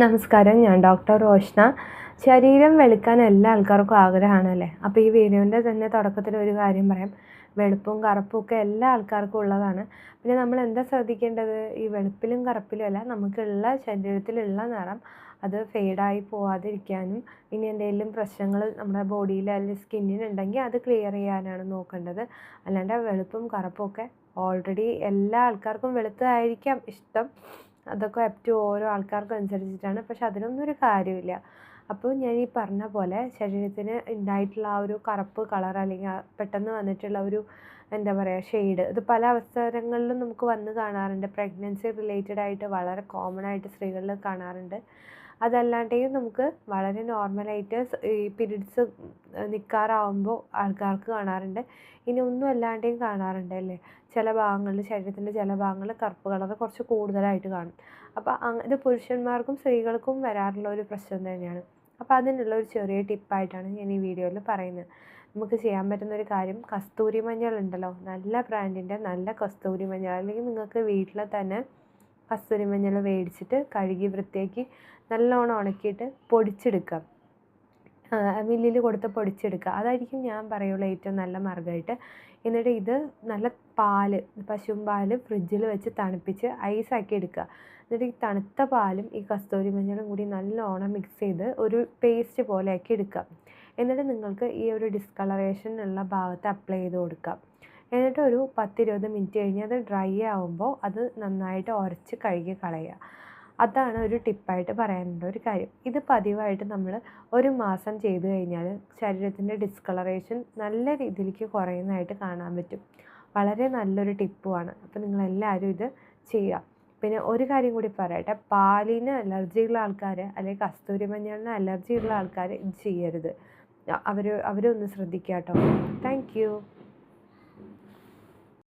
നമസ്കാരം. ഞാൻ ഡോക്ടർ റോഷ്ന. ശരീരം വെളുക്കാൻ എല്ലാ ആൾക്കാർക്കും ആഗ്രഹമാണല്ലേ? അപ്പോൾ ഈ വീഡിയോന്റെ തന്നെ തുടക്കത്തിൽ ഒരു കാര്യം പറയാം. വെളുപ്പും കറുപ്പും ഒക്കെ എല്ലാ ആൾക്കാർക്കും ഉള്ളതാണ്. പിന്നെ നമ്മൾ എന്താ ശ്രദ്ധിക്കേണ്ടത്? ഈ വെളുപ്പിലും കറുപ്പിലും അല്ല നമുക്കുള്ള ശരീരത്തിലുള്ള നിറം അത് ഫെയ്ഡായി പോവാതിരിക്കാനും ഇനി എന്തെങ്കിലും പ്രശ്നങ്ങൾ നമ്മുടെ ബോഡിയിൽ അല്ലെങ്കിൽ സ്കിന്നിനുണ്ടെങ്കിൽ അത് ക്ലിയർ ചെയ്യാനാണ് നോക്കേണ്ടത്. അല്ലാണ്ട് വെളുപ്പും കറുപ്പും ഒക്കെ ഓൾറെഡി എല്ലാ ആൾക്കാർക്കും വെളുത്തതായിരിക്കാം ഇഷ്ടം. അതൊക്കെ അപ് ഓരോ ആൾക്കാർക്കും അനുസരിച്ചിട്ടാണ് പക്ഷെ അതിനൊന്നും ഒരു കാര്യമില്ല അപ്പോൾ ഞാൻ ഈ പറഞ്ഞ പോലെ ശരീരത്തിന് ഉണ്ടായിട്ടുള്ള ആ ഒരു കറുപ്പ് കളർ അല്ലെങ്കിൽ പെട്ടെന്ന് വന്നിട്ടുള്ള ഒരു എന്താ പറയുക ഷെയ്ഡ്. ഇത് പല അവസരങ്ങളിലും നമുക്ക് വന്ന് കാണാറുണ്ട്. പ്രഗ്നൻസി റിലേറ്റഡ് ആയിട്ട് വളരെ കോമൺ ആയിട്ട് സ്ത്രീകളിൽ കാണാറുണ്ട്. അതല്ലാണ്ടെയും നമുക്ക് വളരെ നോർമലായിട്ട് ഈ പീരീഡ്സ് നിൽക്കാറാവുമ്പോൾ ആൾക്കാർക്ക് കാണാറുണ്ട്. ഇനി ഒന്നും അല്ലാണ്ടെയും കാണാറുണ്ട് അല്ലേ? ചില ഭാഗങ്ങളിൽ ശരീരത്തിന്റെ ചില ഭാഗങ്ങളിൽ കറുപ്പ് കളർ കുറച്ച് കൂടുതലായിട്ട് കാണും. അപ്പോൾ ഇത് പുരുഷന്മാർക്കും സ്ത്രീകൾക്കും വരാറുള്ള ഒരു പ്രശ്നം തന്നെയാണ്. അപ്പോൾ അതിനുള്ള ഒരു ചെറിയ ടിപ്പായിട്ടാണ് ഞാൻ ഈ വീഡിയോയിൽ പറയുന്നത്. നമുക്ക് ചെയ്യാൻ പറ്റുന്ന ഒരു കാര്യം കസ്തൂരി മഞ്ഞൾ ഉണ്ടല്ലോ നല്ല ബ്രാൻഡിന്റെ നല്ല കസ്തൂരി മഞ്ഞൾ. അല്ലെങ്കിൽ നിങ്ങൾക്ക് വീട്ടിൽ തന്നെ കസ്തൂരി മഞ്ഞൾ മേടിച്ചിട്ട് കഴുകി വൃത്തിയാക്കി നല്ലോണം ഉണക്കിയിട്ട് പൊടിച്ചെടുക്കുക. മില്ലിൽ കൊടുത്ത് പൊടിച്ചെടുക്കുക. അതായിരിക്കും ഞാൻ പറയുള്ളൂ ഏറ്റവും നല്ല മാർഗമായിട്ട്. എന്നിട്ട് ഇത് നല്ല പാൽ പശുവും പാൽ ഫ്രിഡ്ജിൽ വെച്ച് തണുപ്പിച്ച് ഐസാക്കി എടുക്കുക. എന്നിട്ട് ഈ തണുത്ത പാലും ഈ കസ്തൂരി മഞ്ഞളും കൂടി നല്ലോണം മിക്സ് ചെയ്ത് ഒരു പേസ്റ്റ് പോലെ ആക്കി എടുക്കുക. എന്നിട്ട് നിങ്ങൾക്ക് ഈ ഒരു ഡിസ്കളറേഷൻ ഉള്ള ഭാഗത്ത് അപ്ലൈ ചെയ്ത് കൊടുക്കുക എന്നിട്ട് ഒരു പത്തിരുപത് മിനിറ്റ് കഴിഞ്ഞ് അത് ഡ്രൈ ആവുമ്പോൾ അത് നന്നായിട്ട് ഉരച്ച് കഴുകി കളയുക. അതാണ് ഒരു ടിപ്പായിട്ട് പറയാനുള്ള ഒരു കാര്യം ഇത് പതിവായിട്ട് നമ്മൾ ഒരു മാസം ചെയ്തു കഴിഞ്ഞാൽ ശരീരത്തിന്റെ ഡിസ്കളറേഷൻ നല്ല രീതിയിലേക്ക് കുറയുന്നതായിട്ട് കാണാൻ പറ്റും. വളരെ നല്ലൊരു ടിപ്പുമാണ് അപ്പോൾ നിങ്ങളെല്ലാവരും ഇത് ചെയ്യുക. പിന്നെ ഒരു കാര്യം കൂടി പറയട്ടെ പാലിന് അലർജിയുള്ള ആൾക്കാർ അല്ലെങ്കിൽ കസ്തൂരി മഞ്ഞളിന് അലർജി ഉള്ള ആൾക്കാർ ഇത് ചെയ്യരുത്. അവർ അവരൊന്ന് ശ്രദ്ധിക്കുക കേട്ടോ താങ്ക്